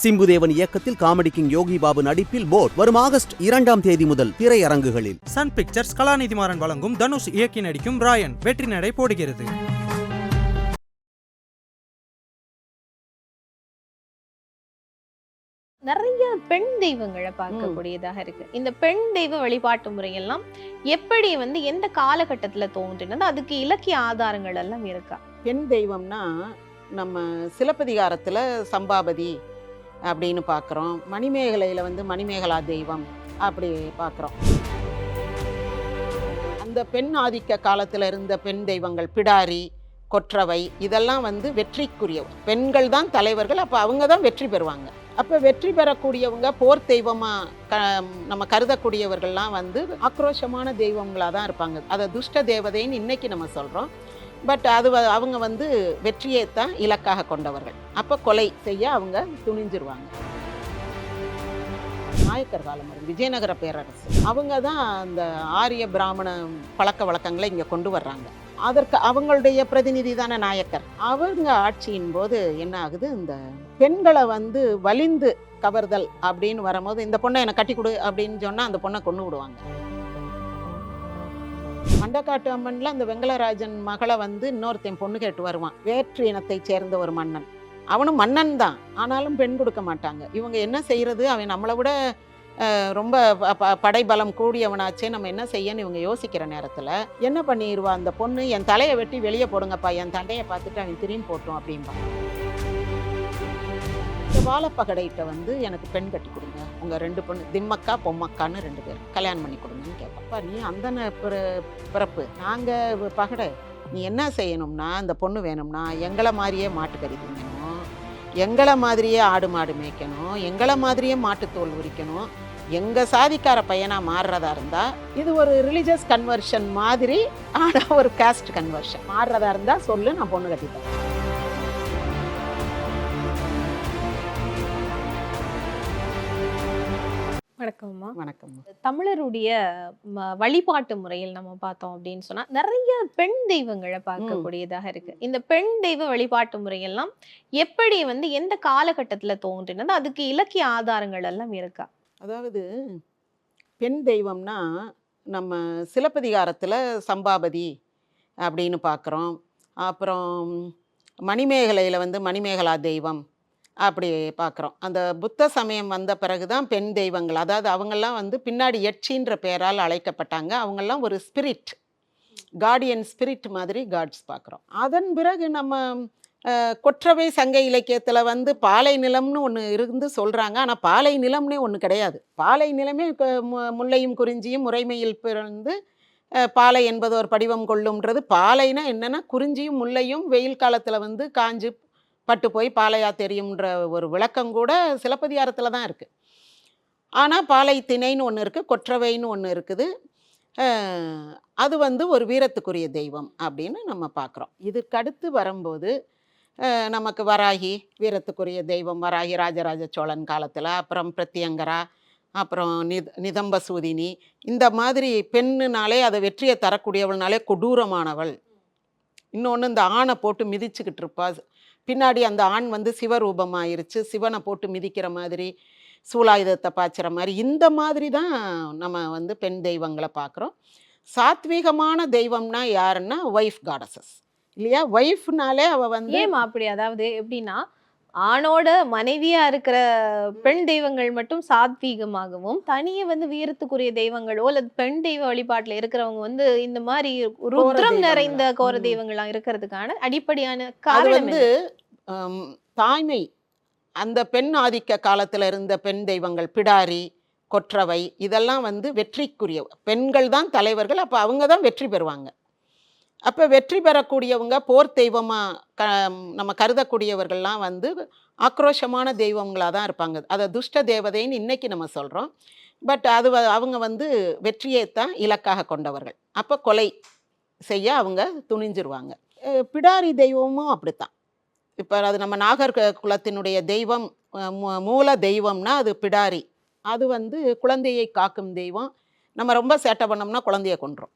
சிம்புதேவன் இயக்கத்தில் comedy king Yogi Babu நடிப்பில் boat வரும் ஆகஸ்ட் இரண்டாம் தேதி முதல் திரையரங்குகளில். சன் பிக்சர்ஸ் கலாநிதிமாறன் வழங்கும் தனுஷ் இயக்கி நடிக்கும் ராயன் வெற்றி நடை போடுகிறது. நிறைய பெண் தெய்வங்களை பார்க்கக்கூடியதாக இருக்கு. இந்த பெண் தெய்வ வழிபாட்டு முறையெல்லாம் எப்படி வந்து எந்த காலகட்டத்துல தோன்றினது? அதுக்கு இலக்கிய ஆதாரங்கள் எல்லாம் இருக்கா? பெண் தெய்வம்னா நம்ம சிலப்பதிகாரத்தில் சம்பாபதி அப்படின்னு பார்க்குறோம். மணிமேகலையில் வந்து மணிமேகலா தெய்வம் அப்படி பார்க்குறோம். அந்த பெண் ஆதிக்க காலத்தில் இருந்த பெண் தெய்வங்கள் பிடாரி கொற்றவை இதெல்லாம் வந்து வெற்றிக்குரிய பெண்கள் தான் தலைவர்கள் அப்போ அவங்க தான் வெற்றி பெறுவாங்க. அப்போ வெற்றி பெறக்கூடியவங்க போர் தெய்வமாக க நம்ம கருதக்கூடியவர்கள்லாம் வந்து ஆக்ரோஷமான தெய்வங்களாக தான் இருப்பாங்க. அதை துஷ்ட தேவதைன்னு இன்னைக்கு நம்ம சொல்கிறோம் பட் அது வ- அவங்க வந்து வெற்றியை தான் இலக்காக கொண்டவர்கள். அப்போ கொலை செய்ய அவங்க துணிஞ்சிருவாங்க. நாயக்கர் காலம் விஜயநகர பேரரசு. அவங்க தான் அந்த ஆரிய பிராமண பழக்க வழக்கங்களை இங்கே கொண்டு வர்றாங்க. அதற்கு அவங்களுடைய பிரதிநிதி தானே நாயக்கர். அவங்க ஆட்சியின் போது என்ன ஆகுது? இந்த பெண்களை வந்து வலிந்து கவர்தல் அப்படின்னு வரும்போது இந்த பொண்ணை எனக்கு கட்டி கொடு அப்படின்னு சொன்னால் அந்த பொண்ணை கொண்டு விடுவாங்க. மண்டக்காட்டு அம்மன்ல அந்த வெங்கலராஜன் மகளை வந்து இன்னொருத்தன் பொண்ணு கேட்டு வருவான். வேற்று இனத்தை சேர்ந்த ஒரு மன்னன். அவனும் மன்னன் தான். ஆனாலும் பெண் கொடுக்க மாட்டாங்க. இவங்க என்ன செய்யறது? அவன் நம்மளை விட ரொம்ப ப- ப- படைபலம் கூடியவனாச்சே நம்ம என்ன செய்யன்னு இவங்க யோசிக்கிற நேரத்தில் என்ன பண்ணிடுவா அந்த பொண்ணு? என் தலையை வெட்டி வெளியே போடுங்கப்பா. என் தண்டையை பார்த்துட்டு அவன் திரும்பி போட்டோம் அப்படின்பா வாழப்பகடைகிட்ட வந்து எனக்கு பெண் கட்டி கொடுங்க. உங்கள் ரெண்டு பொண்ணு திம்மக்கா பொம்மக்கான்னு ரெண்டு பேர் கல்யாணம் பண்ணி கொடுங்கன்னு கேட்பாப்பா நீ அந்த பிறப்பு நாங்கள் பகடை நீ என்ன செய்யணும்னா அந்த பொண்ணு வேணும்னா எங்களை மாதிரியே மாட்டுக்கறி திங்கணும். எங்களை மாதிரியே ஆடு மாடு மேய்க்கணும். எங்களை மாதிரியே மாட்டுத்தோல் உரிக்கணும். எங்கள் சாதிக்கார பையனாக மாறுறதா இருந்தால் இது ஒரு ரிலீஜியஸ் கன்வர்ஷன் மாதிரி ஆனால் ஒரு காஸ்ட் கன்வர்ஷன் மாறுறதா இருந்தால் சொல்லு நான் பொண்ணு கட்டிப்பேன் வணக்கம்மா. வணக்கம். தமிழருடைய வழிபாட்டு முறையில் நம்ம பார்த்தோம் அப்படின்னு சொன்னா நிறைய பெண் தெய்வங்களை பார்க்கக்கூடியதாக இருக்கு. இந்த பெண் தெய்வ வழிபாட்டு முறையெல்லாம் எப்படி வந்து எந்த காலகட்டத்துல தோன்றினது? அதுக்கு இலக்கிய ஆதாரங்கள் எல்லாம் இருக்கா? அதாவது பெண் தெய்வம்னா நம்ம சிலப்பதிகாரத்தில் சம்பாபதி அப்படின்னு பார்க்குறோம். அப்புறம் மணிமேகலையில் வந்து மணிமேகலா தெய்வம் அப்படி பார்க்குறோம். அந்த புத்த சமயம் வந்த பிறகு தான் பெண் தெய்வங்கள் அதாவது அவங்கெல்லாம் வந்து பின்னாடி யட்சின்ற பெயரால் அழைக்கப்பட்டாங்க. அவங்கெல்லாம் ஒரு ஸ்பிரிட் கார்டியன் ஸ்பிரிட் மாதிரி காட்ஸ் பார்க்குறோம். அதன் பிறகு நம்ம கொற்றவை சங்க இலக்கியத்தில் வந்து பாலை நிலம்னு ஒன்று இருந்து சொல்கிறாங்க ஆனால் பாலை நிலம்னே ஒன்று கிடையாது. பாலை நிலமே முல்லையும் குறிஞ்சியும் முறைமையில் பிறந்து பாலை என்பது ஒரு படிவம் கொள்ளும்ன்றது. பாலைனா என்னென்னா குறிஞ்சியும் முல்லையும் வெயில் காலத்தில் வந்து காஞ்சு பட்டு போய் பாலையா தெரியுன்ற ஒரு விளக்கம் கூட சிலப்பதிகாரத்தில் தான் இருக்குது ஆனால் பாலை திணைன்னு ஒன்று இருக்குது கொற்றவைன்னு ஒன்று இருக்குது. அது வந்து ஒரு வீரத்துக்குரிய தெய்வம் அப்படின்னு நம்ம பார்க்குறோம் இதுக்கடுத்து வரும்போது நமக்கு வராகி வீரத்துக்குரிய தெய்வம் வராகி ராஜராஜ சோழன் காலத்தில் அப்புறம் பிரத்யங்கரா அப்புறம் நித நிதம்பசூதினி இந்த மாதிரி பெண்ணுனாலே அதை வெற்றியை தரக்கூடியவள்னாலே கொடூரமானவள். இன்னொன்று இந்த ஆணை போட்டு மிதிச்சுக்கிட்டு இருப்பா. பின்னாடி அந்த ஆண் வந்து சிவரூபமாயிருச்சு. சிவனை போட்டு மிதிக்கிற மாதிரி சூலாயுதத்தை பாய்ச்சுற மாதிரி இந்த மாதிரி தான் நம்ம வந்து பெண் தெய்வங்களை பார்க்குறோம். சாத்வீகமான தெய்வம்னா யாருன்னா ஒய்ஃப் காடசஸ் இல்லையா? ஒய்ஃப்னாலே அவள் வந்து ஏமா அப்படி? அதாவது எப்படின்னா ஆணோட மனைவியா இருக்கிற பெண் தெய்வங்கள் மட்டும் சாத்வீகமாகவும் தனியே வந்து வீரத்துக்குரிய தெய்வங்களோ அல்லது பெண் தெய்வ வழிபாட்டுல இருக்கிறவங்க வந்து இந்த மாதிரி ருத்ரம்? நிறைந்த கோர. தெய்வங்களா இருக்கிறதுக்கான அடிப்படையான காரணம் வந்து தாய்மை அந்த பெண் ஆதிக்க காலத்தில் இருந்த பெண் தெய்வங்கள் பிடாரி கொற்றவை இதெல்லாம் வந்து வெற்றிக்குரிய பெண்கள் தான் தலைவர்கள் அப்போ அவங்க தான் வெற்றி பெறுவாங்க அப்போ வெற்றி பெறக்கூடியவங்க போர் தெய்வமாக க நம்ம கருதக்கூடியவர்கள்லாம் வந்து ஆக்ரோஷமான தெய்வங்களாக தான் இருப்பாங்க. அதை துஷ்ட தேவதைன்னு இன்னைக்கு நம்ம சொல்கிறோம் பட் அது வ- அவங்க வந்து வெற்றியை தான் இலக்காக கொண்டவர்கள். அப்போ கொலை செய்ய அவங்க துணிஞ்சிருவாங்க. பிடாரி தெய்வமும் அப்படித்தான். இப்போ அது நம்ம நாகர் குலத்தினுடைய தெய்வம் மூ- மூல தெய்வம்னா அது பிடாரி. அது வந்து குழந்தையை காக்கும் தெய்வம். நம்ம ரொம்ப சேட்டை பண்ணோம்னா குழந்தைய கொன்றோம்.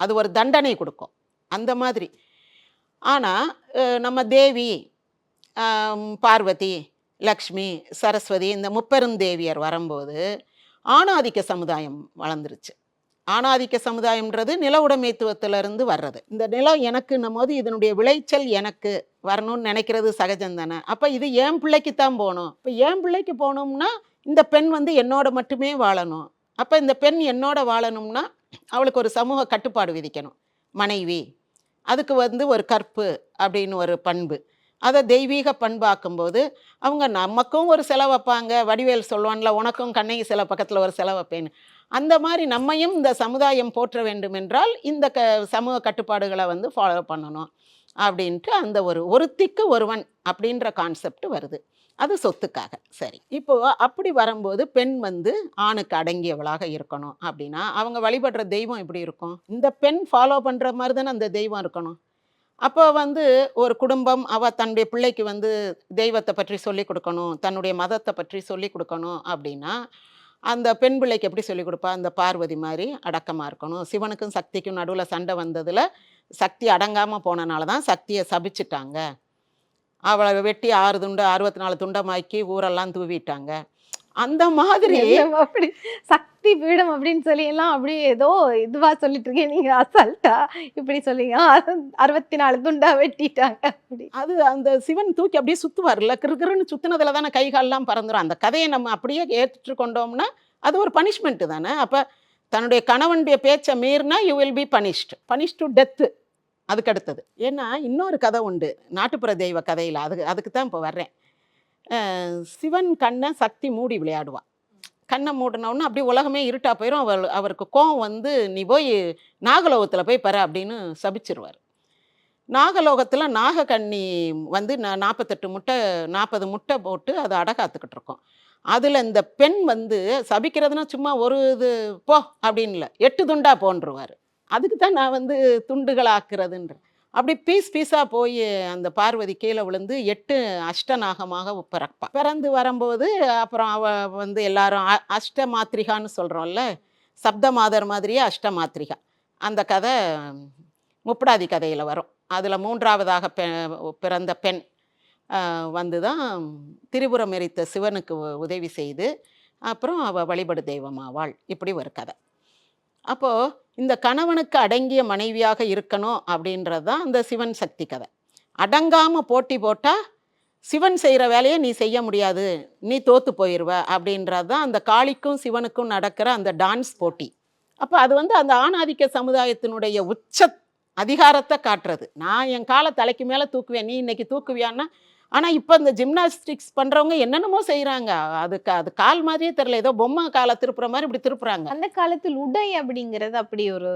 அது ஒரு தண்டனை கொடுக்கும். அந்த மாதிரி. ஆனால் நம்ம தேவி பார்வதி லக்ஷ்மி சரஸ்வதி இந்த முப்பெருந்தேவியர் வரும்போது ஆணாதிக்க சமுதாயம் வளர்ந்துருச்சு. ஆணாதிக்க சமுதாயம்ன்றது நில உடைமைத்துவத்திலிருந்து வர்றது. இந்த நிலம் எனக்குன்னும் போது இதனுடைய விளைச்சல் எனக்கு வரணும்னு நினைக்கிறது சகஜந்தானே அப்போ இது என் பிள்ளைக்கு தான் போகணும். இப்போ என் பிள்ளைக்கு போகணும்னா இந்த பெண் வந்து என்னோட மட்டுமே வாழணும். அப்போ இந்த பெண் என்னோட வாழணும்னா அவளுக்கு ஒரு சமூக கட்டுப்பாடு விதிக்கணும். மனைவி அதுக்கு வந்து ஒரு கற்பு அப்படின்னு ஒரு பண்பு. அதை தெய்வீக பண்பாக்கும்போது அவங்க நமக்கும் ஒரு செலவு வைப்பாங்க. வடிவேல் சொல்லுவான்ல உனக்கும் கண்ணகி சில பக்கத்தில் ஒரு செலவு வைப்பேன்னு. அந்த மாதிரி நம்மையும் இந்த சமுதாயம் போற்ற வேண்டும் என்றால் இந்த க சமூக கட்டுப்பாடுகளை வந்து ஃபாலோ பண்ணணும். அப்படின்ட்டு அந்த ஒரு ஒருத்திக்கு ஒருவன் அப்படின்ற கான்செப்ட் வருது. அது சொத்துக்காக. சரி. இப்போ அப்படி வரும்போது பெண் வந்து ஆணுக்கு அடங்கியவளாக இருக்கணும் அப்படின்னா அவங்க வழிபடுற தெய்வம் எப்படி இருக்கும்? இந்த பெண் ஃபாலோ பண்ணுற மாதிரி தானே அந்த தெய்வம் இருக்கணும். அப்போ வந்து ஒரு குடும்பம் அவ தன்னுடைய பிள்ளைக்கு வந்து தெய்வத்தை பற்றி சொல்லி கொடுக்கணும் தன்னுடைய மதத்தை பற்றி சொல்லி கொடுக்கணும் அப்படின்னா அந்த பெண் பிள்ளைக்கு எப்படி சொல்லி கொடுப்பா? அந்த பார்வதி மாதிரி அடக்கமாக இருக்கணும். சிவனுக்கும் சக்திக்கும் நடுவில் சண்டை வந்ததில் சக்தி அடங்காமல் போனனால தான் சக்தியை சபிச்சிட்டாங்க. அவளை வெட்டி ஆறு துண்டு அறுபத்தி நாலு துண்டமாக்கி ஊரெல்லாம் தூவிட்டாங்க. அந்த மாதிரி அப்படி? சக்தி பீடம் அப்படின்னு சொல்லி எல்லாம் அப்படியே ஏதோ இதுவா சொல்லிட்டு இருக்கீங்க. நீங்க அசால்ட்டா இப்படி சொல்லிங்க அறுபத்தி நாலு துண்டா வெட்டிட்டாங்க அப்படி. அது அந்த சிவன் தூக்கி அப்படியே சுற்றுவார்ல கிருகிருன்னு சுற்றுனதுல தானே கை கால்லாம் பறந்துடும் அந்த கதையை நம்ம அப்படியே ஏற்றுக்கொண்டோம்னா அது ஒரு பனிஷ்மெண்ட்டு தானே. அப்போ தன்னுடைய கணவனுடைய பேச்சை மீறினா you will be punished punish to death அதுக்கு அடுத்தது. ஏன்னா இன்னொரு கதை உண்டு. நாட்டுப்புற தெய்வ கதையில். அதுக்கு அதுக்கு தான் இப்போ வர்றேன். சிவன் கண்ணை சக்தி மூடி விளையாடுவான் கண்ணை மூடினவுடனே அப்படியே உலகமே இருட்டா போயிடும் அவர் அவருக்கு கோவம் வந்து நீ போய் நாகலோகத்தில் போய் பெற அப்படின்னு சபிச்சிருவார். நாகலோகத்தில் நாகக்கண்ணி வந்து நான் நாற்பத்தெட்டு முட்டை நாற்பது முட்டை போட்டு அதை அடகாத்துக்கிட்டு இருக்கோம். அதில் இந்த பெண் வந்து சபிக்கிறதுனா சும்மா ஒரு இது போ அப்படின்ல எட்டு துண்டா போன்றுவார். அதுக்கு தான் நான் வந்து துண்டுகளாக்குறதுன்ற அப்படி பீஸ் பீஸாக போய் அந்த பார்வதி கீழே விழுந்து எட்டு அஷ்டநாகமாக பிறப்பா. பிறந்து வரும்போது அப்புறம் அவ வந்து எல்லாரும் அ- அஷ்ட மாத்திரிகான்னு சொல்கிறோம்ல சப்த மாதர் மாதிரியே அஷ்ட மாத்ரிகா அந்த கதை முப்படாதி கதையில் வரும். அதில் மூன்றாவதாக பெ பிறந்த பெண் வந்து தான் திரிபுரம் எரித்த சிவனுக்கு உதவி செய்து அப்புறம் அவள் வழிபடு தெய்வமாவாள். இப்படி ஒரு கதை. அப்போது இந்த கணவனுக்கு அடங்கிய மனைவியாக இருக்கணும் அப்படின்றது தான் அந்த சிவன் சக்தி கதை. அடங்காமல் போட்டி போட்டால் சிவன் செய்கிற வேலையை நீ செய்ய முடியாது. நீ தோற்று போயிடுவ அப்படின்றது தான் அந்த காளிக்கும் சிவனுக்கும் நடக்கிற அந்த டான்ஸ் போட்டி. அப்போ அது வந்து அந்த ஆணாதிக்க சமுதாயத்தினுடைய உச்ச அதிகாரத்தை காட்டுறது. நான் என் காலை தலைக்கு மேலே தூக்குவேன். நீ இன்னைக்கு தூக்குவியான்னா ஆனால் இப்போ இந்த ஜிம்னாஸ்டிக்ஸ் பண்ணுறவங்க என்னென்னமோ செய்கிறாங்க அதுக்கு அது கால் மாதிரியே தெரில ஏதோ பொம்மை காலை திருப்புற மாதிரி இப்படி திருப்புறாங்க. அந்த காலத்தில் உடை அப்படிங்கிறது அப்படி ஒரு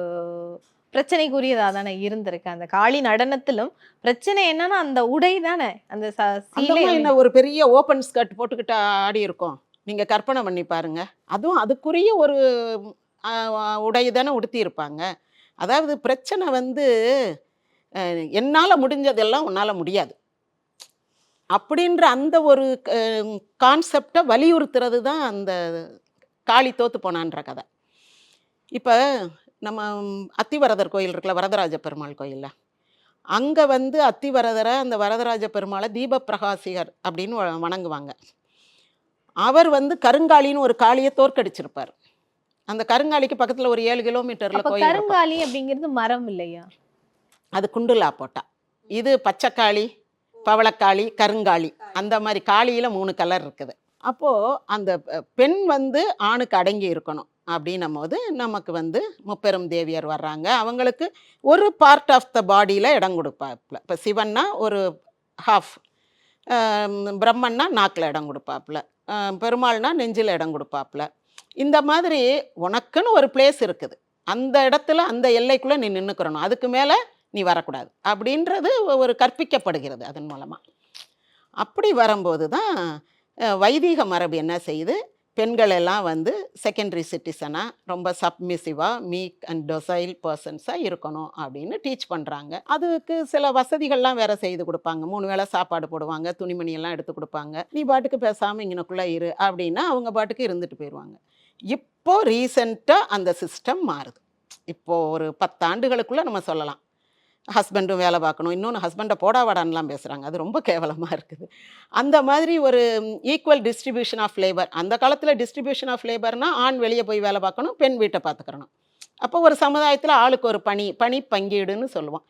பிரச்சனைக்குரியதா தானே இருந்திருக்கு. அந்த காளி நடனத்திலும் பிரச்சனை என்னன்னா அந்த உடை தானே. அந்த சீலை என்ன ஒரு பெரிய ஓப்பன் ஸ்கர்ட் போட்டுக்கிட்டு ஆடி இருக்கோம். நீங்க கற்பனை பண்ணி பாருங்க. அதுவும் அதுக்குரிய ஒரு உடை தானே உடுத்தி இருப்பாங்க. அதாவது பிரச்சனை வந்து என்னால முடிஞ்சதெல்லாம் உன்னால முடியாது. அப்படின்ற அந்த ஒரு கான்செப்டை வலியுறுத்துறது தான் அந்த காளி தோத்து போனான்ற கதை. இப்போ நம்ம அத்திவரதர் கோயில் இருக்குல்ல வரதராஜ பெருமாள் கோயிலில். அங்கே வந்து அத்திவரதரை அந்த வரதராஜ பெருமாளை தீப பிரகாசிகர் அப்படின்னு வணங்குவாங்க. அவர் வந்து கருங்காலின்னு ஒரு காளியை தோற்கடிச்சிருப்பார். அந்த கருங்காலிக்கு பக்கத்தில் ஒரு ஏழு கிலோமீட்டரில் கோயில். கருங்காலி அப்படிங்கிறது மரம் இல்லையா? அது குண்டுலா போட்டா. இது பச்சைக்காளி பவளக்காளி கருங்காளி. அந்த மாதிரி காளியில் மூணு கலர் இருக்குது. அப்போது அந்த பெண் வந்து ஆணுக்கு அடங்கி இருக்கணும் அப்படின்னும் போது நமக்கு வந்து முப்பெரும் தேவியர் வர்றாங்க. அவங்களுக்கு ஒரு பார்ட் ஆஃப் த பாடியில் இடம் கொடுப்பாப்புல. இப்போ சிவன்னா ஒரு ஹாஃப் பிரம்மன்னா நாக்கில் இடம் கொடுப்பாப்புல. பெருமாள்னா நெஞ்சில் இடம் கொடுப்பாப்புல. இந்த மாதிரி உனக்குன்னு ஒரு பிளேஸ் இருக்குது. அந்த இடத்துல அந்த எல்லைக்குள்ளே நீ நின்றுக்கிறணும் அதுக்கு மேலே நீ வரக்கூடாது. அப்படின்றது ஒரு கற்பிக்கப்படுகிறது அதன் மூலமாக அப்படி வரும்போது தான் வைதீக மரபு என்ன செய்யுது? பெண்கள் எல்லாம் வந்து செகண்டரி சிட்டிசனாக ரொம்ப சப்மிசிவாக மீக் அண்ட் டொசைல் பர்சன்ஸாக இருக்கணும் அப்படின்னு டீச் பண்ணுறாங்க அதுக்கு சில வசதிகள்லாம் வேற செய்து கொடுப்பாங்க. மூணு வேளை சாப்பாடு போடுவாங்க துணிமணியெல்லாம் எடுத்து கொடுப்பாங்க. நீ பாட்டுக்கு பேசாமல் இங்கனக்குள்ளே இரு அப்படின்னா அவங்க பாட்டுக்கு இருந்துட்டு போயிடுவாங்க இப்போது ரீசெண்டாக அந்த சிஸ்டம் மாறுது. இப்போது ஒரு பத்தாண்டுகளுக்குள்ளே நம்ம சொல்லலாம். ஹஸ்பண்டும் வேலை பார்க்கணும். இன்னொன்று ஹஸ்பண்டை போடா வாடான்லாம் பேசுகிறாங்க அது ரொம்ப கேவலமாக இருக்குது. அந்த மாதிரி ஒரு ஈக்குவல் டிஸ்ட்ரிபியூஷன் ஆஃப் லேபர் அந்த காலத்தில் டிஸ்ட்ரிபியூஷன் ஆஃப் லேபர்னால் ஆண் வெளியே போய் வேலை பார்க்கணும் பெண் வீட்டை பார்த்துக்கிறணும். அப்போ ஒரு சமுதாயத்தில் ஆளுக்கு ஒரு பணி பணி பங்கீடுன்னு சொல்லுவோம்.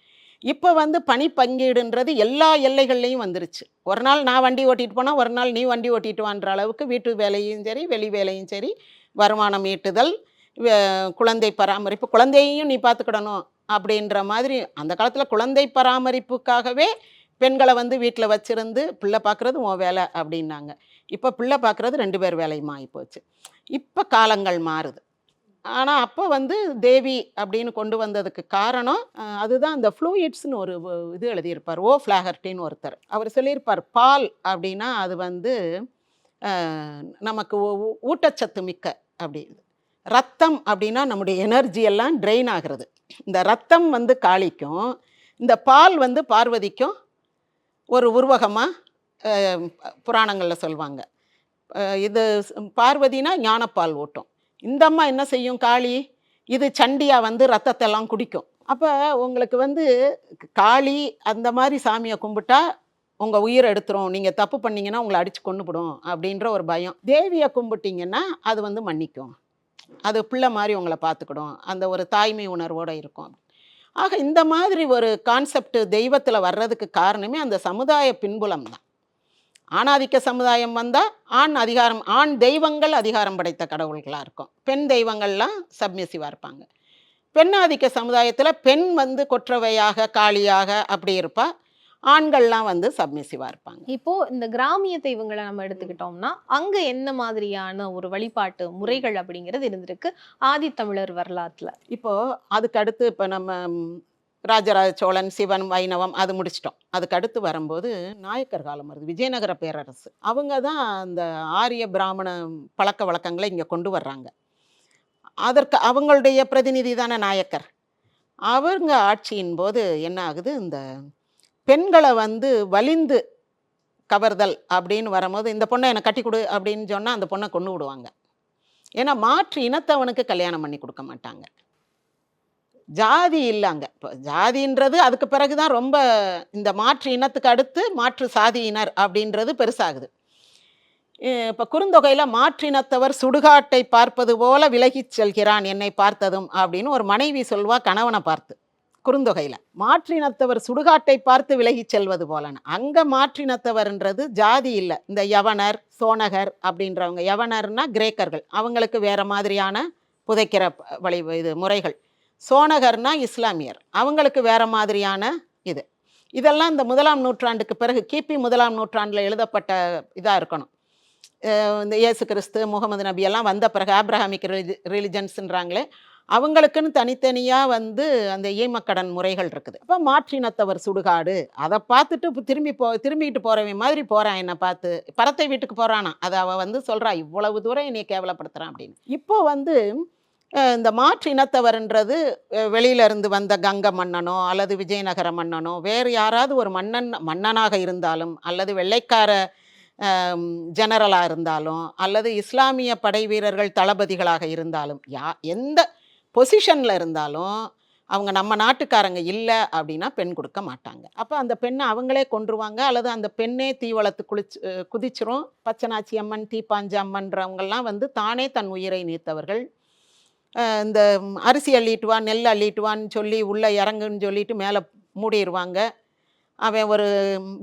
இப்போ வந்து பணி பங்கீடுன்றது எல்லா எல்லைகள்லேயும் வந்துருச்சு. ஒரு நாள் நான் வண்டி ஓட்டிகிட்டு போனால் ஒரு நாள் நீ வண்டி ஓட்டிகிட்டு வான்ற அளவுக்கு வீட்டு வேலையும் சரி வெளி வேலையும் சரி வருமானம் ஈட்டுதல் குழந்தை பராமரிப்பு குழந்தையையும் நீ பார்த்துக்கிடணும். அப்படின்ற மாதிரி அந்த காலத்தில் குழந்தை பராமரிப்புக்காகவே பெண்களை வந்து வீட்டில் வச்சிருந்து பிள்ளை பார்க்குறது உன் வேலை அப்படின்னாங்க. இப்போ பிள்ளை பார்க்குறது ரெண்டு பேர் வேலையுமா ஆகிப்போச்சு இப்போ காலங்கள் மாறுது. ஆனால் அப்போ வந்து தேவி அப்படின்னு கொண்டு வந்ததுக்கு காரணம் அதுதான் அந்த ஃப்ளூயிட்ஸ்னு ஒரு இது எழுதியிருப்பார். ஓ ஃப்ளாகர்டின்னு ஒருத்தர். அவர் சொல்லியிருப்பார் பால் அப்படின்னா அது வந்து நமக்கு ஊ- ஊட்டச்சத்து மிக்க அப்படி. ரத்தம் அப்படின்னா நம்முடைய எனர்ஜி எல்லாம் ட்ரெயின் ஆகிறது. இந்த ரத்தம் வந்து காளிக்கும் இந்த பால் வந்து பார்வதிக்கும் ஒரு உருவகமாக புராணங்களில் சொல்லுவாங்க இது பார்வதினா ஞானப்பால் ஓட்டும். இந்த அம்மா என்ன செய்யும் காளி? இது சண்டியாக வந்து ரத்தத்தை எல்லாம் குடிக்கும். அப்போ உங்களுக்கு வந்து காளி அந்த மாதிரி சாமியை கும்பிட்டா உங்கள் உயிர் எடுத்துரும். நீங்கள் தப்பு பண்ணிங்கன்னா உங்களை அடித்து கொண்டுபிடும் அப்படின்ற ஒரு பயம். தேவியை கும்பிட்டீங்கன்னா அது வந்து மன்னிக்கும். அது பிள்ளை மாதிரி உங்களை பார்த்துக்கிடும். அந்த ஒரு தாய்மை உணர்வோடு இருக்கும். ஆக இந்த மாதிரி ஒரு கான்செப்ட் தெய்வத்தில் வர்றதுக்கு காரணமே அந்த சமுதாய பின்புலம் தான். ஆணாதிக்க சமுதாயம் வந்தால் ஆண் அதிகாரம் ஆண் தெய்வங்கள் அதிகாரம் படைத்த கடவுள்களாக இருக்கும். பெண் தெய்வங்கள்லாம் சப்மிசிவாக இருப்பாங்க. பெண்ணாதிக்க சமுதாயத்தில் பெண் வந்து கொற்றவையாக காளியாக அப்படி இருப்பா. ஆண்கள்லாம் வந்து சப்மிசிவாக இருப்பாங்க. இப்போ இந்த கிராமிய தெய்வங்களை நம்ம எடுத்துக்கிட்டோம்னா அங்க என்ன மாதிரியான ஒரு வழிபாட்டு முறைகள் அப்படிங்கிறது இருந்திருக்கு? ஆதித்தமிழர் வரலாற்றுல இப்போ அதுக்கு அடுத்து இப்போ நம்ம ராஜராஜ சோழன் சிவன் வைணவம் அது முடிச்சிட்டோம். அதுக்கு அடுத்து வரும்போது நாயக்கர் காலம் வருது. விஜயநகர பேரரசு. அவங்க தான் அந்த ஆரிய பிராமண பழக்க வழக்கங்களை இங்கே கொண்டு வர்றாங்க. அதற்கு அவங்களுடைய பிரதிநிதி தானே நாயக்கர். அவங்க ஆட்சியின் போது என்ன ஆகுது? இந்த பெண்களை வந்து வலிந்து கவர்தல் அப்படின்னு வரும்போது இந்த பொண்ணை என்னை கட்டி கொடு அப்படின்னு சொன்னால் அந்த பொண்ணை கொண்டு விடுவாங்க. ஏன்னா மாற்று இனத்தவனுக்கு கல்யாணம் பண்ணி கொடுக்க மாட்டாங்க. ஜாதி இல்லைங்க இப்போ ஜாதின்றது அதுக்கு பிறகு தான் ரொம்ப இந்த மாற்று இனத்துக்கு அடுத்து மாற்று சாதியினர் அப்படின்றது பெருசாகுது. இப்போ குறுந்தொகையில் மாற்றினத்தவர் சுடுகாட்டை பார்ப்பது போல விலகிச் செல்கிறான் என்னை பார்த்ததும் அப்படின்னு ஒரு மனைவி சொல்வா கணவனை பார்த்து. குறுந்தொகையில். மாற்றினத்தவர் சுடுகாட்டை பார்த்து விலகிச் செல்வது போலன்னு அங்கே மாற்றினத்தவர்ன்றது ஜாதி இல்லை. இந்த யவனர் சோனகர் அப்படின்றவங்க. யவனர்னா கிரேக்கர்கள். அவங்களுக்கு வேறு மாதிரியான புதைக்கிற வழி இது முறைகள். சோனகர்னா இஸ்லாமியர். அவங்களுக்கு வேறு மாதிரியான இது. இதெல்லாம் இந்த முதலாம் நூற்றாண்டுக்கு பிறகு கிபி முதலாம் நூற்றாண்டில் எழுதப்பட்ட இதாக இருக்கணும். இந்த இயேசு கிறிஸ்து முகமது நபி எல்லாம் வந்த பிறகு ஆப்ரஹாமிக் ரிலிஜன்ஸுன்றாங்களே அவங்களுக்குன்னு தனித்தனியாக வந்து அந்த ஈமக்கடன் முறைகள் இருக்குது. அப்போ மாற்றினத்தவர் சுடுகாடு. அதை பார்த்துட்டு திரும்பி போ திரும்பிக்கிட்டு போகிறவன் மாதிரி போகிறான் என்னை பார்த்து. பரத்தை வீட்டுக்கு போகிறானா அதை அவள் வந்து சொல்கிறா இவ்வளவு தூரம் என்னை கேவலப்படுத்துகிறான் அப்படின்னு. இப்போ வந்து இந்த மாற்று இனத்தவர்ன்றது வெளியிலிருந்து வெளியில இருந்து வந்த கங்க மன்னனோ அல்லது விஜயநகர மன்னனோ வேறு யாராவது ஒரு மன்னன் மன்னனாக இருந்தாலும் அல்லது வெள்ளைக்கார ஜெனரலாக இருந்தாலும் அல்லது இஸ்லாமிய படை வீரர்கள் தளபதிகளாக இருந்தாலும் யா எந்த பொசிஷனில் இருந்தாலும் அவங்க நம்ம நாட்டுக்காரங்க இல்லை அப்படின்னா பெண் கொடுக்க மாட்டாங்க. அப்போ அந்த பெண்ணை அவங்களே கொன்றுவாங்க. அல்லது அந்த பெண்ணே தீவளத்து குளிச்சு குதிச்சிரும். பச்சனாச்சி அம்மன் தீப்பாஞ்சி அம்மன்றவங்கெல்லாம் வந்து தானே தன் உயிரை நீத்தவர்கள். இந்த அரிசி அள்ளிட்டு வா நெல் அள்ளிட்டு வான்னு சொல்லி உள்ளே இறங்குன்னு சொல்லிட்டு மேலே மூடிடுவாங்க அவன் ஒரு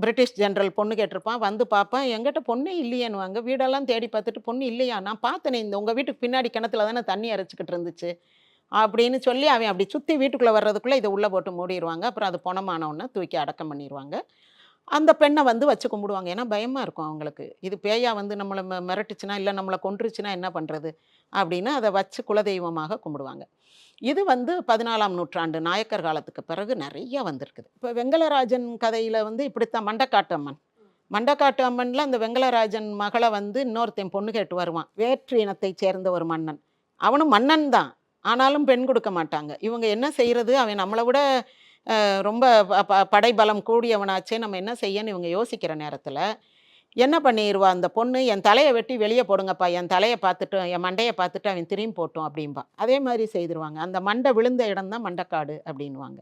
பிரிட்டிஷ் ஜென்ரல் பொண்ணு கேட்டிருப்பான். வந்து பார்ப்பான் எங்கிட்ட பொண்ணே இல்லையேன்னுவாங்க. வீடெல்லாம் தேடி பார்த்துட்டு பொண்ணு இல்லையா? நான் பார்த்தனே இந்த உங்கள் வீட்டுக்கு பின்னாடி கிணத்துல தானே தண்ணி அரைச்சிக்கிட்டு இருந்துச்சு. அப்படின்னு சொல்லி அவன் அப்படி சுற்றி வீட்டுக்குள்ளே வர்றதுக்குள்ளே இதை உள்ளே போட்டு மூடிடுவாங்க அப்புறம் அது பணமானவுடனே தூக்கி அடக்கம் பண்ணிடுவாங்க அந்த பெண்ணை வந்து வச்சு கும்பிடுவாங்க. ஏன்னா பயமாக இருக்கும் அவங்களுக்கு. இது பேயா வந்து நம்மளை மிரட்டுச்சுன்னா இல்லை நம்மளை கொன்றுச்சுன்னா என்ன பண்ணுறது அப்படின்னு அதை வச்சு குலதெய்வமாக கும்பிடுவாங்க. இது வந்து பதினாலாம் நூற்றாண்டு நாயக்கர் காலத்துக்கு பிறகு நிறைய வந்திருக்குது. இப்போ வெங்கலராஜன் கதையில் வந்து இப்படித்தான் மண்டக்காட்டு அம்மன். மண்டக்காட்டு அம்மனில் அந்த வெங்கலராஜன் மகளை வந்து இன்னொருத்தன் பொண்ணு கேட்டு வருவான். வேற்று இனத்தைச் சேர்ந்த ஒரு மன்னன். அவனும் மன்னன் தான். ஆனாலும் பெண் கொடுக்க மாட்டாங்க. இவங்க என்ன செய்கிறது அவன் நம்மளை விட ரொம்ப ப- படைபலம் கூடியவனாச்சே நம்ம என்ன செய்யன்னு இவங்க யோசிக்கிற நேரத்தில் என்ன பண்ணிடுவா அந்த பொண்ணு? என் தலையை வெட்டி வெளியே போடுங்கப்பா. என் தலையை பார்த்துட்டு என் மண்டையை பார்த்துட்டு அவன் திரும்பி போட்டோம் அப்படின்பா அதே மாதிரி செய்திருவாங்க. அந்த மண்டை விழுந்த இடம் தான் மண்டைக்காடு அப்படின்வாங்க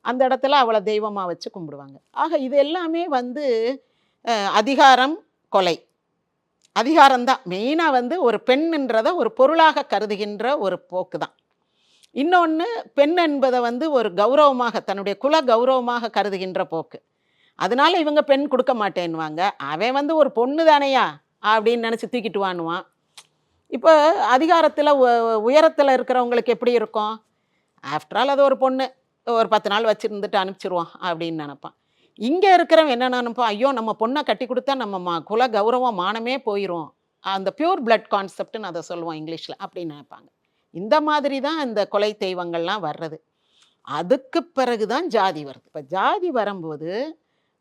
அந்த இடத்துல அவளை தெய்வமாக வச்சு கும்பிடுவாங்க. ஆக இது எல்லாமே வந்து அதிகாரம் கொலை. அதிகாரம்தான். மெயினாக வந்து ஒரு பெண்ணுன்றதை ஒரு பொருளாக கருதுகின்ற ஒரு போக்கு தான் இன்னொன்று பெண் என்பதை வந்து ஒரு கௌரவமாக தன்னுடைய குல கௌரவமாக கருதுகின்ற போக்கு. அதனால இவங்க பெண் கொடுக்க மாட்டேன்னுவாங்க. அவன் வந்து ஒரு பொண்ணு தானையா அப்படின்னு நினச்சி தூக்கிட்டு வானுவான். இப்போ அதிகாரத்தில் உயரத்தில் இருக்கிறவங்களுக்கு எப்படி இருக்கும்? ஆஃப்டர் ஆல் அது ஒரு பொண்ணு. ஒரு பத்து நாள் வச்சுருந்துட்டு அனுப்பிச்சிருவோம் அப்படின்னு நினப்பான். இங்கே இருக்கிறவன் என்ன நினைப்பான்? ஐயோ நம்ம பொண்ணை கட்டி கொடுத்தா நம்ம மா குல கௌரவம் மானமே போயிடும் அந்த பியூர் blood கான்செப்ட்னு அதை சொல்லுவோம் இங்கிலீஷில் அப்படின்னு நினைப்பாங்க. இந்த மாதிரி தான் இந்த கொலை தெய்வங்கள்லாம் வர்றது. அதுக்கு பிறகு தான் ஜாதி வருது. இப்போ ஜாதி வரும்போது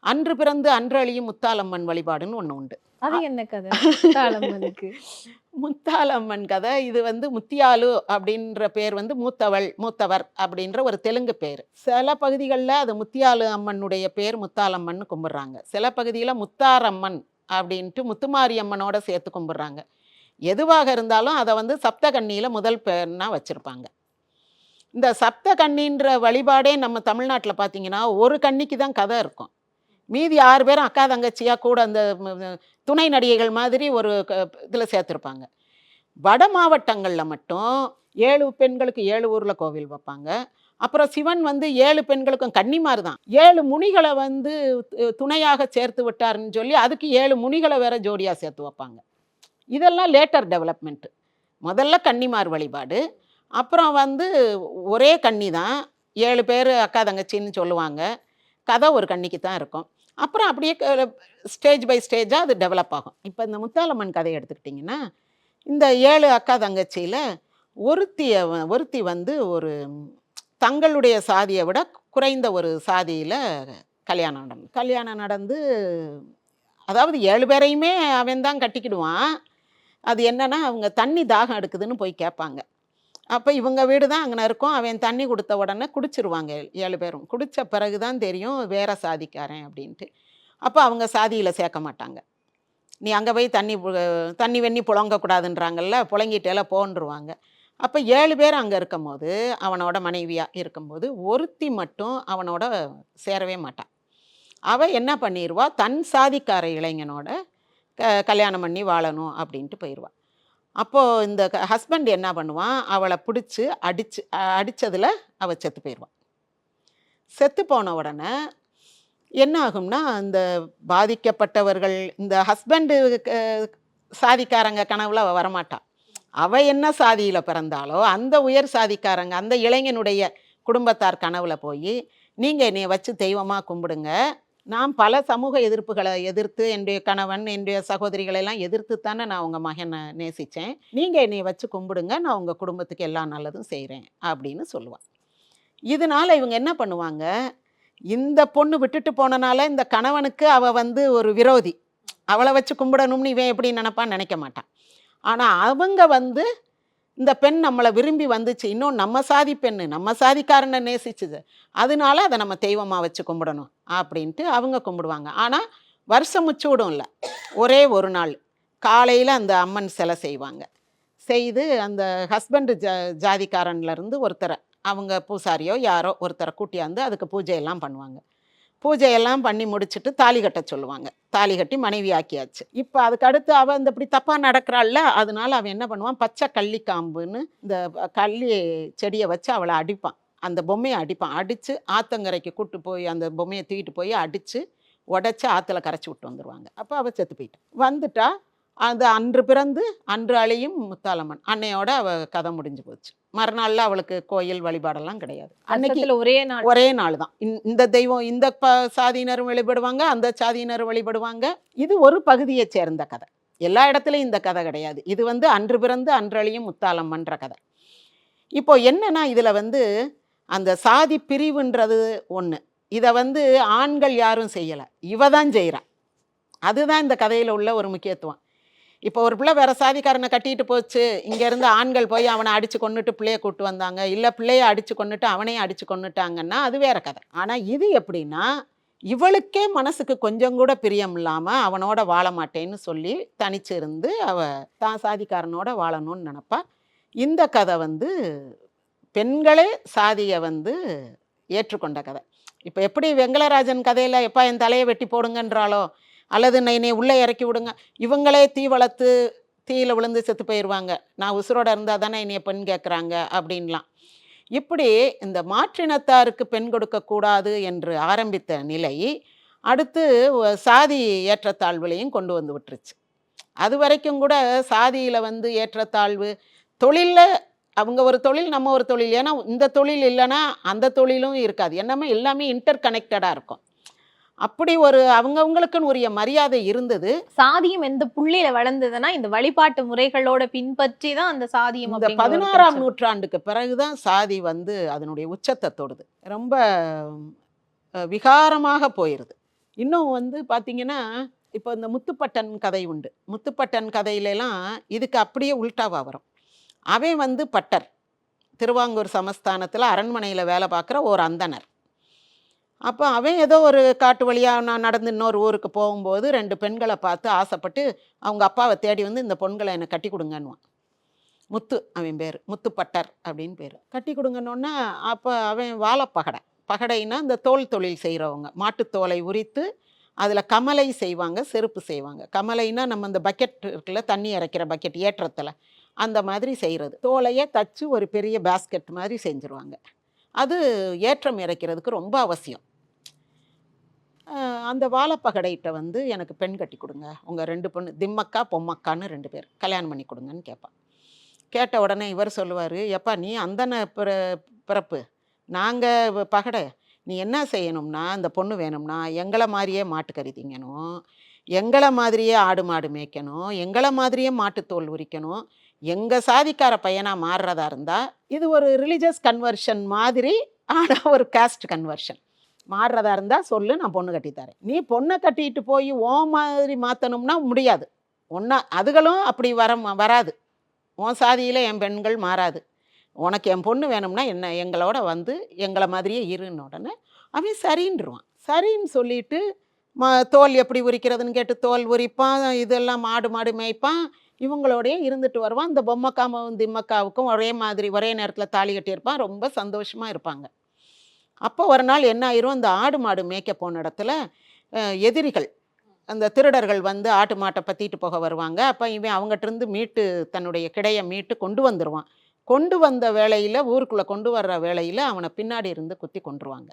அன்று பிறந்து அன்று அழியும் முத்தாலம்மன் வழிபாடுன்னு ஒன்று உண்டு. அது என்ன கதை? முத்தாலம்மன் கதை. இது வந்து முத்தியாலு அப்படின்ற பேர் வந்து மூத்தவள் மூத்தவர் அப்படின்ற ஒரு தெலுங்கு பேர். சில பகுதிகளில் அது முத்தியாலு அம்மனுடைய பேர் முத்தாலம்மன் கும்பிட்றாங்க. சில பகுதியில் முத்தாரம்மன் அப்படின்ட்டு முத்துமாரி அம்மனோட சேர்த்து கும்பிட்றாங்க. எதுவாக இருந்தாலும் அதை வந்து சப்தகன்னியில் முதல் பேர்னா வச்சுருப்பாங்க. இந்த சப்தகன்னின்ற வழிபாடே நம்ம தமிழ்நாட்டில் பார்த்தீங்கன்னா ஒரு கன்னிக்கு தான் கதை இருக்கும். மீதி ஆறு பேரும் அக்கா தங்கச்சியாக கூட அந்த துணை நடிகைகள் மாதிரி ஒரு இதில் சேர்த்துருப்பாங்க. வட மாவட்டங்களில் மட்டும் ஏழு பெண்களுக்கு ஏழு ஊரில் கோவில் வைப்பாங்க. அப்புறம் சிவன் வந்து ஏழு பெண்களுக்கும் கன்னிமார் தான். ஏழு முனிகளை வந்து துணையாக சேர்த்து விட்டாருன்னு சொல்லி அதுக்கு ஏழு முனிகளை வேற ஜோடியாக சேர்த்து வைப்பாங்க. இதெல்லாம் லேட்டர் டெவலப்மெண்ட்டு முதல்ல கன்னிமார் வழிபாடு. அப்புறம் வந்து ஒரே கன்னி தான். ஏழு பேர் அக்கா தங்கச்சின்னு சொல்லுவாங்க. கதை ஒரு கன்னிக்கு தான் இருக்கும். அப்புறம் அப்படியே ஸ்டேஜ் பை ஸ்டேஜாக அது டெவலப் ஆகும். இப்போ இந்த முத்தாலம்மன் கதையை எடுத்துக்கிட்டிங்கன்னா இந்த ஏழு அக்கா தங்கச்சியில் ஒருத்திய ஒருத்தி வந்து ஒரு தங்களுடைய சாதியை விட குறைந்த ஒரு சாதியில் கல்யாணம் நடந்து கல்யாணம் நடந்து அதாவது ஏழு பேரையுமே அவன் தான் கட்டிக்கிடுவான். அது என்னென்னா அவங்க தண்ணி தாகம் எடுக்குதுன்னு போய் கேட்பாங்க. அப்போ இவங்க வீடு தான் அங்கே இருக்கும். அவன் தண்ணி கொடுத்த உடனே குடிச்சிருவாங்க ஏழு பேரும். குடித்த பிறகு தான் தெரியும் வேற சாதிக்காரன் அப்படின்ட்டு. அப்போ அவங்க சாதியில் சேர்க்க மாட்டாங்க. நீ அங்கே போய் தண்ணி தண்ணி வெண்ணி புழங்கக்கூடாதுன்றாங்கல்ல புழங்கிட்டேல போன்றுவாங்க. அப்போ ஏழு பேர் அங்கே இருக்கும்போது அவனோட மனைவியாக இருக்கும்போது ஒருத்தி மட்டும் அவனோட சேரவே மாட்டான் அவள் என்ன பண்ணிடுவா தன் சாதிக்கார இளைஞனோட க கல்யாணம் பண்ணி வாழணும் அப்படின்ட்டு போயிடுவாள் அப்போது இந்த ஹஸ்பண்ட் என்ன பண்ணுவான்? அவளை பிடிச்சி அடிச்சு அடித்ததில் அவள் செத்து போயிடுவான் செத்து போன உடனே என்ன ஆகும்னா இந்த பாதிக்கப்பட்டவர்கள் இந்த ஹஸ்பண்டு சாதிக்காரங்க கனவுல அவள் வரமாட்டாள் அவள் என்ன சாதியில் பிறந்தாலோ அந்த உயர் சாதிக்காரங்க அந்த இளைஞனுடைய குடும்பத்தார் கனவுல போய் நீங்கள் என்னை வச்சு தெய்வமாக கும்பிடுங்க. நான் பல சமூக எதிர்ப்புகளை எதிர்த்து என்னுடைய கணவன் என்னுடைய சகோதரிகளை எல்லாம் எதிர்த்து தானே நான் உங்கள் மகனை நேசித்தேன் நீங்கள் என்னை வச்சு கும்பிடுங்க நான் உங்கள் குடும்பத்துக்கு எல்லா நல்லதும் செய்கிறேன் அப்படின்னு சொல்லுவாள் இதனால இவங்க என்ன பண்ணுவாங்க? இந்த பொண்ணு விட்டுட்டு போனனால இந்த கணவனுக்கு அவள் வந்து ஒரு விரோதி. அவளை வச்சு கும்பிடணும்னு இவன் எப்படி நினப்பான்னு நினைக்க மாட்டான். ஆனால் அவங்க வந்து இந்த பெண் நம்மளை விரும்பி வந்துச்சு. இன்னும் நம்ம சாதி பெண்ணு நம்ம சாதிக்காரனை நேசிச்சுது. அதனால அதை நம்ம தெய்வமாக வச்சு கும்பிடணும் அப்படின்ட்டு அவங்க கும்பிடுவாங்க. ஆனால் வருஷம் முச்சூடும் இல்லை. ஒரே ஒரு நாள். காலையில் அந்த அம்மன் சிலை செய்வாங்க. செய்து அந்த ஹஸ்பண்டு ஜா ஜாதிக்காரன்லேருந்து ஒருத்தரை அவங்க பூசாரியோ யாரோ ஒருத்தரை கூட்டியாந்து அதுக்கு பூஜையெல்லாம் பண்ணுவாங்க. பூஜையெல்லாம் பண்ணி முடிச்சுட்டு தாலி கட்ட சொல்லுவாங்க. தாலி கட்டி மனைவி ஆக்கியாச்சு. இப்போ அதுக்கு அடுத்து அவள் இந்த இப்படி தப்பாக நடக்கிறாள்ல அதனால அவன் என்ன பண்ணுவான்? பச்சை கள்ளிக்காம்புன்னு இந்த கள்ளி செடியை வச்சு அவளை அடிப்பான். அந்த பொம்மையை அடிப்பான். அடித்து ஆத்தங்கரைக்கு கூட்டு போய் அந்த பொம்மையை தூக்கிட்டு போய் அடித்து உடச்சி ஆற்றுல கரைச்சி விட்டு வந்துடுவாங்க அப்போ அவள் செத்து போயிட்டான் வந்துட்டா அது அன்று பிறந்து அன்று அழியும் முத்தாலம்மன் அன்னையோட அவ கதை முடிஞ்சு போச்சு. மறுநாள்ல அவளுக்கு கோயில் வழிபாடெல்லாம் கிடையாது. அன்னைக்கு ஒரே நாள். ஒரே நாள் தான் இந்த- இந்த தெய்வம் இந்த ப சாதியினரும் வழிபடுவாங்க அந்த சாதியினரும் வழிபடுவாங்க. இது ஒரு பகுதியை சேர்ந்த கதை. எல்லா இடத்துலையும் இந்த கதை கிடையாது. இது வந்து அன்று பிறந்து அன்றழியும் முத்தாலம்மன்ற கதை. இப்போ என்னன்னா இதில் வந்து அந்த சாதி பிரிவுன்றது ஒன்று இதை வந்து ஆண்கள் யாரும் செய்யலை. இவ தான் செய்கிறா அதுதான் இந்த கதையில் உள்ள ஒரு முக்கியத்துவம். இப்போ ஒரு பிள்ளை வேற சாதிக்காரனை கட்டிட்டு போச்சு. இங்கேருந்து ஆண்கள் போய் அவனை அடித்து கொன்னுட்டு பிள்ளைய கூட்டு வந்தாங்க. இல்லை பிள்ளைய அடித்து கொன்னுட்டு அவனையும் அடித்து கொன்னுட்டாங்கன்னா அது வேற கதை. ஆனால் இது எப்படின்னா இவளுக்கே மனசுக்கு கொஞ்சம் கூட பிரியம் இல்லாமல் அவனோட வாழ மாட்டேன்னு சொல்லி தனிச்சு இருந்து அவ தான் சாதிக்காரனோட வாழணும்னு நினப்பா. இந்த கதை வந்து பெண்களே சாதியை வந்து ஏற்றுக்கொண்ட கதை. இப்போ எப்படி வெங்கலராஜன் கதையில் எப்பா என் தலையை வெட்டி போடுங்கன்றாலோ அல்லது என்னை உள்ளே இறக்கி விடுங்க. இவங்களே தீ வளர்த்து தீயில் விழுந்து செத்து போயிடுவாங்க நான் உசுரோட இருந்தால் தானே என்னைய பெண் கேட்குறாங்க அப்படின்லாம். இப்படி இந்த மாற்றினத்தாருக்கு பெண் கொடுக்கக்கூடாது என்று ஆரம்பித்த நிலை அடுத்து சாதி ஏற்றத்தாழ்வுலையும் கொண்டு வந்து விட்டுருச்சு. அது வரைக்கும் கூட சாதியில் வந்து ஏற்றத்தாழ்வு தொழிலில் அவங்க ஒரு தொழில் நம்ம ஒரு தொழில். ஏன்னா இந்த தொழில் இல்லைன்னா அந்த தொழிலும் இருக்காது. எல்லாமே எல்லாமே இன்டர் கனெக்டடாக இருக்கும். அப்படி ஒரு அவங்கவுங்களுக்குன்னு உரிய மரியாதை இருந்தது. சாதியம் எந்த புள்ளியில வளர்ந்ததுன்னா இந்த வழிபாட்டு முறைகளோட பின்பற்றி தான் அந்த சாதியம் இந்த பதினாறாம். நூற்றாண்டுக்கு பிறகுதான் சாதி வந்து அதனுடைய உச்சத்தை தொடுது. ரொம்ப விகாரமாக போயிருது. இன்னும் வந்து பார்த்தீங்கன்னா இப்போ இந்த முத்துப்பட்டன் கதை உண்டு. முத்துப்பட்டன் கதையிலலாம் இதுக்கு அப்படியே உல்டாவா வரும். அவன் வந்து பட்டர். திருவாங்கூர் சமஸ்தானத்தில் அரண்மனையில் வேலை பார்க்குற ஒரு அந்தணர். அப்போ அவன் ஏதோ ஒரு காட்டு வழியாக நான் நடந்து இன்னொரு ஊருக்கு போகும்போது ரெண்டு பெண்களை பார்த்து ஆசைப்பட்டு அவங்க அப்பாவை தேடி வந்து இந்த பொண்களை என்னை கட்டி கொடுங்கன்னுவான். முத்து அவன் பேர் முத்துப்பட்டர் அப்படின்னு பேர். கட்டி கொடுங்கன்னொன்னா அப்போ அவன் வாழைப்பகடை பகடைன்னா இந்த தோல் தொழில் செய்கிறவங்க மாட்டுத்தோலை உரித்து அதில் கமலை செய்வாங்க செருப்பு செய்வாங்க. கமலைனா நம்ம இந்த பக்கெட் இருக்குல்ல தண்ணி இறைக்கிற பக்கெட் ஏற்றத்தில். அந்த மாதிரி செய்கிறது தோலையே தச்சு ஒரு பெரிய பேஸ்கெட் மாதிரி செஞ்சுருவாங்க. அது ஏற்றம் இறைக்கிறதுக்கு ரொம்ப அவசியம். அந்த வாழைப்பகடைகிட்ட வந்து எனக்கு பெண் கட்டி கொடுங்க. உங்கள் ரெண்டு பொண்ணு திம்மக்கா பொம்மக்கான்னு ரெண்டு பேர். கல்யாணம் பண்ணி கொடுங்கன்னு கேட்பான் கேட்ட உடனே இவர் சொல்லுவார் எப்பா நீ அந்தன பிற பிறப்பு. நாங்கள் பகடை. நீ என்ன செய்யணும்னா அந்த பொண்ணு வேணும்னா எங்களை மாதிரியே மாட்டு திங்கணும். எங்களை மாதிரியே ஆடு மாடு மேய்க்கணும். எங்களை மாதிரியே மாட்டுத்தோல் உரிக்கணும். எங்கள் சாதிக்கார பையனாக மாறுறதா இருந்தால் இது ஒரு ரிலீஜியஸ் கன்வர்ஷன் மாதிரி ஆனால் ஒரு காஸ்ட் கன்வர்ஷன் மாறுறதா இருந்தால் சொல்லு நான் பொண்ணு கட்டித்தரேன் நீ பொண்ணை கட்டிட்டு போய் ஓ மாதிரி மாற்றணும்னா முடியாது. ஒன்றா அதுகளும் அப்படி வர வராது. உன் சாதியில் என் பெண்கள் மாறாது. உனக்கு என் பொண்ணு வேணும்னா என்ன எங்களோட வந்து எங்களை மாதிரியே இருன்னு உடனே அவன் சரின்றுவான். சரின்னு சொல்லிட்டு ம தோல் எப்படி உரிக்கிறதுன்னு கேட்டு தோல் உரிப்பான் இதெல்லாம் மாடு மாடு மேய்ப்பான். இவங்களோடயே இருந்துட்டு வருவான். இந்த பொம்மக்காமாவும் திம்மக்காவுக்கும் ஒரே மாதிரி ஒரே நேரத்தில் தாலி கட்டியிருப்பான். ரொம்ப சந்தோஷமாக இருப்பாங்க. அப்போ ஒரு நாள் என்ன ஆயிரும்? இந்த ஆடு மாடு மேய்க்க போன இடத்துல எதிரிகள் அந்த திருடர்கள் வந்து ஆட்டு மாட்டை பற்றிட்டு போக வருவாங்க. அப்போ இவன் அவங்ககிட்ட இருந்து மீட்டு தன்னுடைய கிடையை மீட்டு கொண்டு வந்துடுவான் கொண்டு வந்த வேளையில் ஊருக்குள்ளே கொண்டு வர்ற வேளையில் அவனை பின்னாடி இருந்து குத்தி கொன்றுவாங்க.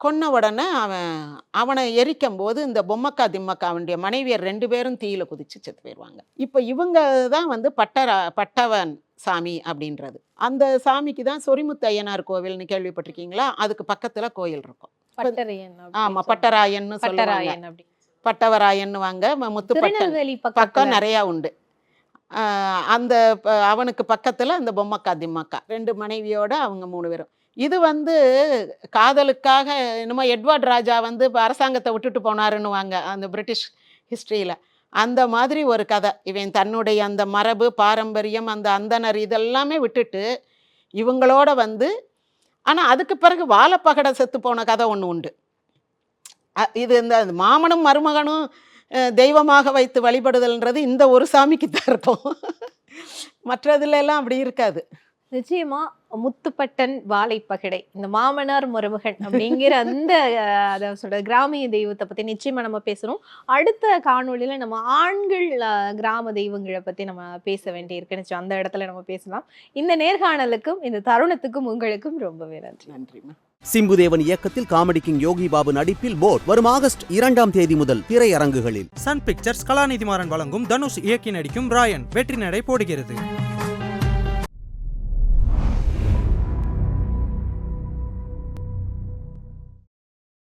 கொன்ன உடனே அவன் அவனை எரிக்கும் போது இந்த பொம்மக்கா திம்மக்கா அவனுடைய மனைவியர் ரெண்டு பேரும் தீயில குதிச்சு செத்து போயிடுவாங்க இப்போ இவங்க தான் வந்து பட்டரா பட்டவன் சாமி அப்படின்றது. அந்த சாமிக்கு தான் சொரிமுத்து ஐயனார் கோவில்னு கேள்விப்பட்டிருக்கீங்களா? அதுக்கு பக்கத்தில் கோயில் இருக்கும். பட்டரையன் அப்படின்னு ஆமா சொல்றாங்க. பட்டராயன்னு சொல்லுவாங்க. பட்டராயன் அப்படி. பட்டவராயன்னுவாங்க ம- முத்துப்பட்டன் திருநெல்வேலி பக்கம் நிறையா உண்டு. அந்த அவனுக்கு பக்கத்தில் அந்த பொம்மக்கா திம்மக்கா ரெண்டு மனைவியோட அவங்க மூணு பேரும். இது வந்து காதலுக்காக என்னமோ எட்வர்ட் ராஜா வந்து இப்ப அரசாங்கத்தை விட்டுட்டு போனாருன்னுவாங்க அந்த பிரிட்டிஷ் ஹிஸ்ட்ரியில். அந்த மாதிரி ஒரு கதை. இவன் தன்னுடைய அந்த மரபு பாரம்பரியம் அந்த அந்தனர் இதெல்லாமே விட்டுட்டு இவங்களோட வந்து ஆனால் அதுக்கு பிறகு வாழைப்பகட செத்து போன கதை ஒன்று உண்டு. இது இந்த மாமனும் மருமகனும் தெய்வமாக வைத்து வழிபடுதல்ன்றது இந்த ஒரு சாமிக்கு தான் இருக்கும். மற்றதுல எல்லாம் அப்படி இருக்காது. நிச்சயமா முத்துப்பட்டன் வாழைப்பகடை இந்த மாமனார் மருமகன் அப்படிங்கிற அந்த அத சொல்ற கிராமிய தெய்வத்தை பத்தி நிச்சயமா நம்ம பேசுறோம் அடுத்த காணொளியில நம்ம ஆண்கள் கிராம தெய்வங்களை பத்தி நம்ம பேச வேண்டியிருக்கு. நிச்சயம் அந்த இடத்துல நம்ம பேசலாம். இந்த நேர்காணலுக்கும் இந்த தருணத்துக்கும் உங்களுக்கும் ரொம்பவே நன்றி. நன்றிம்மா சிம்புதேவன் இயக்கத்தில் காமெடி கிங் யோகி பாபு நடிப்பில் போட் வரும் ஆகஸ்ட் இரண்டாம் தேதி முதல் திரையரங்குகளில். சன் பிக்சர்ஸ் கலாநிதிமாறன் வழங்கும் தனுஷ் இயக்கி நடிக்கும் ராயன். வெற்றி நடை போடுகிறது.